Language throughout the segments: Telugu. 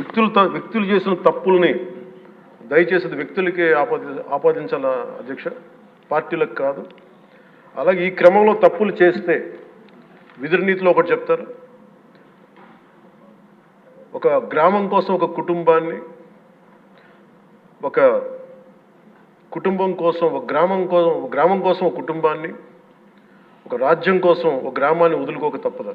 వ్యక్తులు త- వ్యక్తులు చేసిన తప్పుల్ని దయచేసి వ్యక్తులకి వ్యక్తులకే ఆపాది ఆపాదించాల అధ్యక్ష? పార్టీలకు కాదు. అలాగే ఈ క్రమంలో తప్పులు చేస్తే విధునీతిలో ఒకటి చెప్తారు. ఒక గ్రామం కోసం ఒక కుటుంబాన్ని ఒక కుటుంబం కోసం ఒక గ్రామం కోసం ఒక గ్రామం కోసం ఒక కుటుంబాన్ని ఒక రాజ్యం కోసం ఒక గ్రామాన్ని వదులుకోక తప్పదు.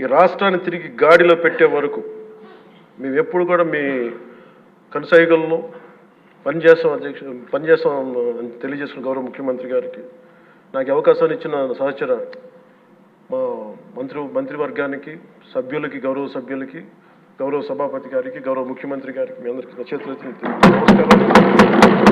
ఈ రాష్ట్రాన్ని తిరిగి గాడిలో పెట్టే వరకు మేము ఎప్పుడు కూడా మీ కనసాయిగల్లో పనిచేస్తాం అధ్యక్ష పనిచేస్తాం అని తెలియజేస్తున్న గౌరవ ముఖ్యమంత్రి గారికి. నాకు అవకాశాన్ని ఇచ్చిన సహచర మా మంత్రి మంత్రివర్గానికి సభ్యులకి గౌరవ సభ్యులకి గౌరవ సభాపతి గారికి గౌరవ ముఖ్యమంత్రి గారికి మీ అందరికీ నా నమస్కారం